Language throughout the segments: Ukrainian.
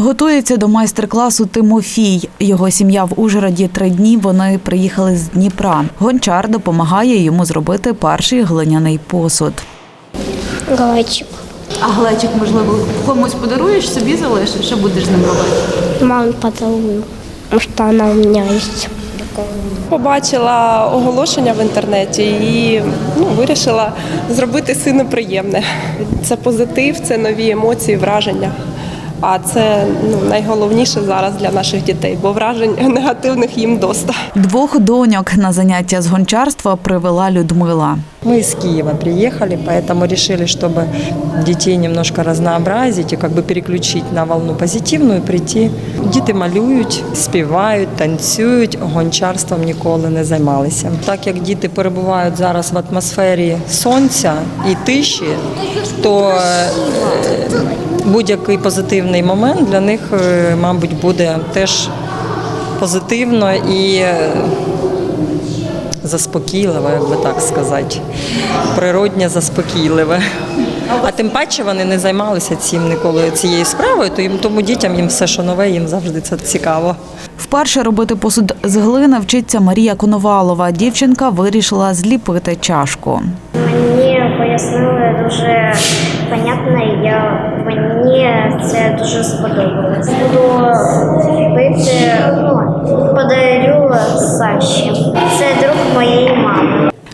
Готується до майстер-класу Тимофій. Його сім'я в Ужгороді три дні. Вони приїхали з Дніпра. Гончар допомагає йому зробити перший глиняний посуд. Глечик. А глечик, можливо, комусь подаруєш, собі залишиш, що будеш з ним робити? Маму поцелую, потому что она у меня есть. Побачила оголошення в інтернеті і ну, вирішила зробити сину приємне. Це позитив, це нові емоції, враження. А це ну, найголовніше зараз для наших дітей, бо вражень негативних їм доста. Двох доньок на заняття з гончарства привела Людмила. Мы из Киева приехали, поэтому решили, чтобы детей немножко разнообразить и как бы переключить на волну позитивную, прийти. Діти малюють, співають, танцюють, гончарством ніколи не займалися. Так як діти перебувають зараз в атмосфері сонця і тиші, то е, будь-який позитивний момент для них, е, мабуть, буде теж позитивно і е, заспокійливе, як би так сказати, природнє заспокійливе. А тим паче вони не займалися цим ніколи цією справою, то їм тому дітям їм все, що нове, їм завжди це цікаво. Вперше робити посуд з глини вчиться Марія Коновалова. Дівчинка вирішила зліпити чашку. Мені пояснили дуже понятно, я мені це дуже сподобалось. Буду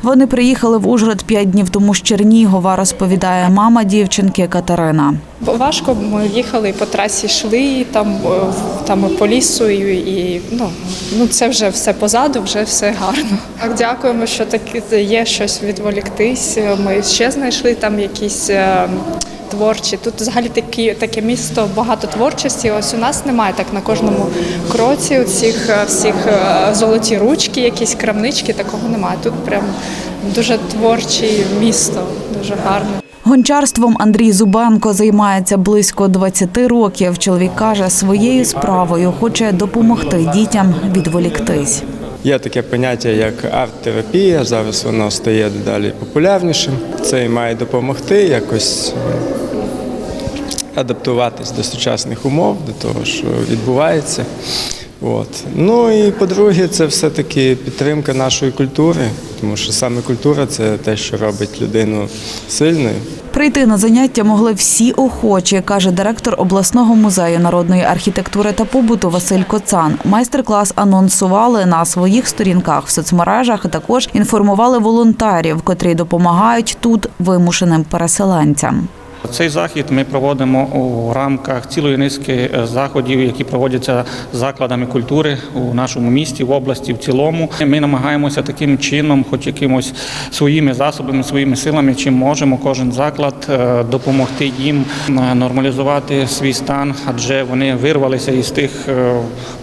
Вони приїхали в Ужгород п'ять днів тому з Чернігова, розповідає мама дівчинки Катерина. Важко, ми їхали по трасі, йшли там, е, там по лісу, і, ну, ну це вже все позаду, вже все гарно. Так, дякуємо, що так є щось відволіктись. Ми ще знайшли там якісь. Е, Творчі тут взагалі такі таке місто багато творчості. Ось у нас немає так на кожному кроці. Цих всіх е, золоті ручки, якісь крамнички. Такого немає. Тут прям дуже творче місто, дуже гарне. Гончарством Андрій Зубенко займається близько 20 років. Чоловік каже, своєю справою хоче допомогти дітям відволіктись. Є таке поняття як арт-терапія. Зараз воно стає дедалі популярнішим. Це і має допомогти якось е, адаптуватись до сучасних умов, до того, що відбувається. От. Ну і по-друге, це все-таки підтримка нашої культури, тому що саме культура це те, що робить людину сильною. Прийти на заняття могли всі охочі, каже директор обласного музею народної архітектури та побуту Василь Коцан. Майстер-клас анонсували на своїх сторінках в соцмережах. Також інформували волонтерів, котрі допомагають тут вимушеним переселенцям. Цей захід ми проводимо у рамках цілої низки е, заходів, які проводяться закладами культури у нашому місті, в області в цілому. Ми намагаємося таким чином, хоч якимось своїми засобами, своїми силами, чим можемо, кожен заклад е, допомогти їм е, нормалізувати свій стан, адже вони вирвалися із тих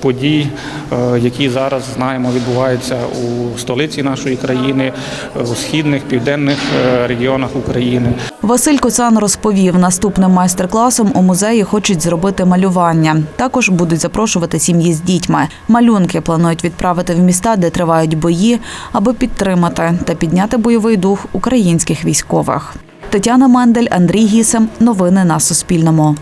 подій, які зараз знаємо відбуваються у столиці нашої країни, у східних південних регіонах України. Василь Коцан розповів, наступним майстер-класом у музеї хочуть зробити малювання. Також будуть запрошувати сім'ї з дітьми. Малюнки планують відправити в міста, де тривають бої, аби підтримати та підняти бойовий дух українських військових. Тетяна Мендель, Андрій Гісем. Новини на Суспільному.